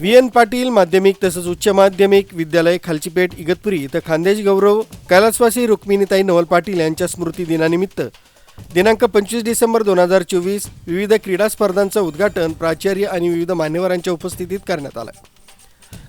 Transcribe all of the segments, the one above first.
V N Patil माध्यमिक तसंच उच्च माध्यमिक विद्यालय खालचीपेठ इगतपुरी इथं खानदेश गौरव कैलासवासी रुक्मिणीताई नवल पाटील यांच्या स्मृती दिनानिमित्त. दिनांक पंचवीस डिसेंबर दोन हजार चोवीस विविध क्रीडा स्पर्धांचं उद्घाटन प्राचार्य आणि विविध मान्यवरांच्या उपस्थितीत करण्यात आलं.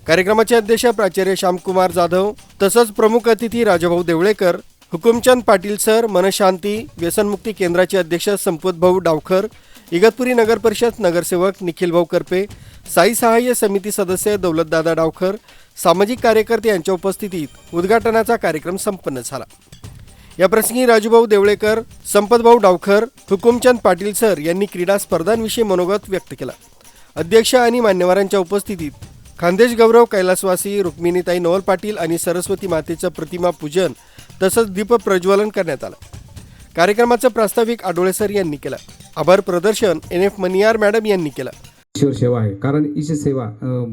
कार्यक्रमाचे अध्यक्ष प्राचार्य श्यामकुमार जाधव तसंच प्रमुख अतिथी राजाभाऊ देवळेकर हुकुमचंद पाटील सर मनशांती व्यसनमुक्ती केंद्राचे अध्यक्ष संपतभाऊ डावखर इगतपुरी नगर परिषद नगरसेवक निखिलभाऊ करपे साई सहाय्य समिती सदस्य दौलतदादा डावखर सामाजिक कार्यकर्ते यांच्या उपस्थितीत उद्घाटनाचा कार्यक्रम संपन्न झाला. याप्रसंगी राजूभाऊ देवळेकर संपतभाऊ डावखर हुकुमचंद पाटील सर यांनी क्रीडा स्पर्धांविषयी मनोगत व्यक्त केला. अध्यक्ष आणि मान्यवरांच्या उपस्थितीत खानदेश गौरव कैलासवासी रुक्मिणीताई नवल पाटील आणि सरस्वती मातेचं प्रतिमा पूजन तसंच दीप प्रज्वलन करण्यात आलं. कार्यक्रमाचं प्रास्ताविक आडोळे सर यांनी केलं. आभार प्रदर्शन एन एफ मनियार मॅडम यांनी केलं. ईश्वर सेवा आहे. कारण ईश सेवा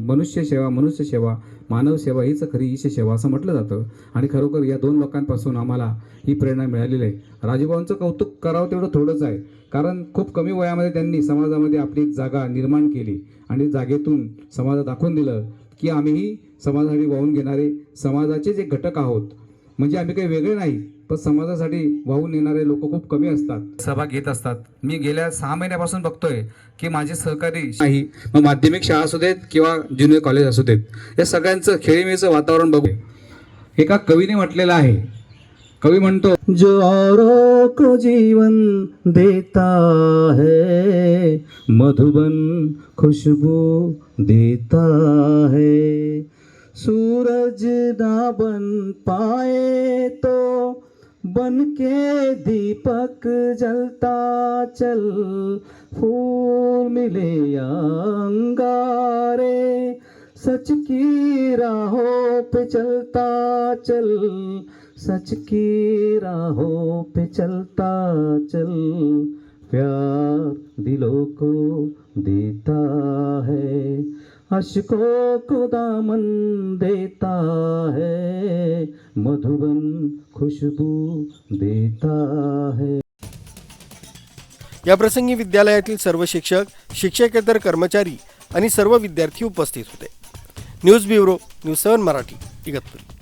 मनुष्य सेवा मनुष्य सेवा मानव सेवा हीच खरी ईश सेवा असं म्हटलं जातं. आणि खरोखर या दोन लोकांपासून आम्हाला ही प्रेरणा मिळालेली आहे. राजूभाऊंचं कौतुक करावं तेवढं थोडंच आहे. कारण खूप कमी वयामध्ये त्यांनी समाजामध्ये आपली एक जागा निर्माण केली आणि जागेतून समाजात दाखवून दिलं की आम्हीही समाजासाठी वाहून घेणारे समाजाचे जे घटक आहोत. म्हणजे आम्ही काही वेगळे नाही पण समाजासाठी वाहून येणारे लोक खूप कमी असतात. सहभाग घेत असतात. मी गेल्या सहा महिन्यापासून बघतोय की माझे सहकारी नाही मग माध्यमिक शाळा असू देत किंवा ज्युनियर कॉलेज असू देत या सगळ्यांचं खेळीमेळीचं वातावरण बघू एका कवीने म्हटलेलं आहे. कवी म्हणतो जो औरों को जीवन देता है मधुबन खुशबू देता है. सूरज ना बन पाए तो बन के दीपक जलता चल। फूल मिले अंगारे, सच की राहों पे चलता चल। सच की राहों पे चलता चल। प्यार दिलों को देता है, अशकों खुदा मन देता है मधुबन खुशबू देता है। याप्रसंगी विद्यालयातील सर्व शिक्षक शिक्षकेतर कर्मचारी आणि सर्व विद्यार्थी उपस्थित होते. News bureau news seven Marathi Igatpuri.